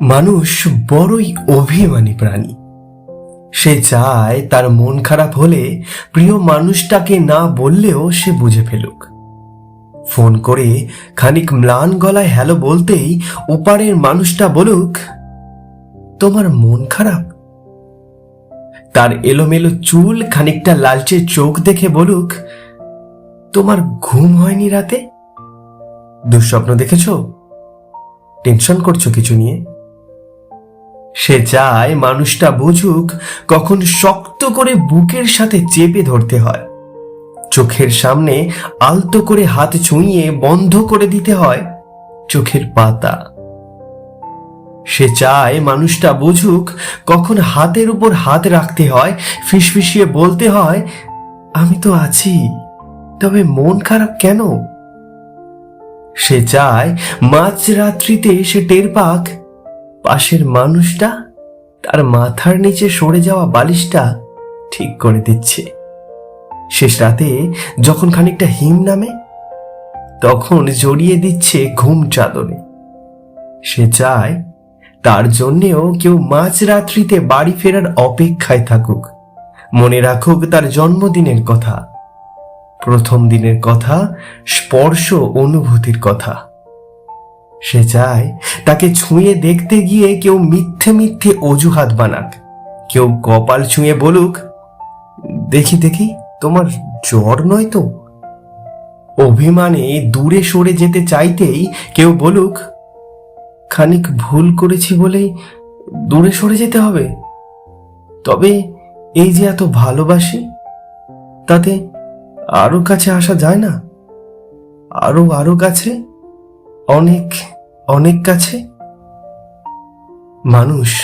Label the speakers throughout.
Speaker 1: মানুষ বড়ই অভিমানী প্রাণী। সে চায় তার মন খারাপ হলে প্রিয় মানুষটাকে না বললেও সে বুঝে ফেলুক। ফোন করে খানিক ম্লান গলায় হ্যালো বলতেই ওপারের মানুষটা বলুক, তোমার মন খারাপ? তার এলোমেলো চুল খানিকটা লালচে চোখ দেখে বলুক, তোমার ঘুম হয়নি রাতে? দুঃস্বপ্ন দেখেছ? টেনশন করছ কিছু নিয়ে? সে চায় মানুষটা বুঝুক কখন শক্ত করে বুকের সাথে চেপে ধরতে হয়। চোখের সামনে আলতো করে হাত ছুঁয়ে বন্ধ করে দিতে হয় চোখের পাতা। সে চায় মানুষটা বুঝুক কখন হাতের উপর হাত রাখতে হয়, ফিসফিসিয়ে বলতে হয়, আমি তো আছি, তবে মন খারাপ কেন? সে চায় মাঝরাত্রিতে সে টের পাক, পাশের মানুষটা তার মাথার নিচে সরে যাওয়া বালিশটা ঠিক করে দিচ্ছে। শেষ রাতে যখন খানিকটা হিম নামে, তখন জড়িয়ে দিচ্ছে ঘুম চাদরে। সে চায় তার জন্যেও কেউ মাঝরাত্রিতে বাড়ি ফেরার অপেক্ষায় থাকুক। মনে রাখুক তার জন্মদিনের কথা। প্রথম দিনের কথা, স্পর্শ অনুভূতির কথা। সে চায় তাকে ছুঁয়ে দেখতে গিয়ে কেউ মিথ্যে মিথ্যে অজুহাত বানাক। কেউ কপাল ছুঁয়ে বলুক, দেখি দেখি, তোমার জ্বর নয় তো? অভিমানে দূরে সরে যেতে চাইতেই কেউ বলুক খানিক ভুল করেছি বলেই দূরে সরে যেতে হবে। তবে এই যে এত ভালোবাসি, তাতে আরও কাছে আসা যায় না? আরও আরও কাছে? অনেক অনেক কাছে? মানুষ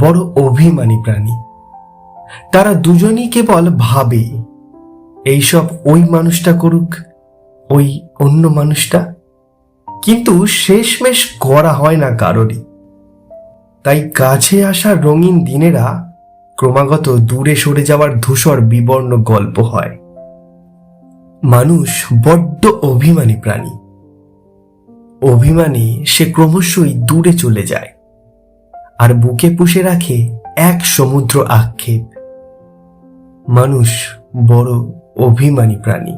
Speaker 1: বড় অভিমানী প্রাণী। তারা দুজনই কেবল ভাবে, এইসব ওই মানুষটা করুক, ওই অন্য মানুষটা কিন্তু শেষমেশ করা হয় না কারোরই তাই কাছে আসা রঙিন দিনেরা ক্রমাগত দূরে সরে যাওয়ার ধূসর বিবর্ণ গল্প হয়। মানুষ বড্ড অভিমানী প্রাণী। অভিমানে সে ক্রমশই দূরে চলে যায় আর বুকে পুষে রাখে এক সমুদ্র আক্ষেপ। মানুষ বড় অভিমানী প্রাণী।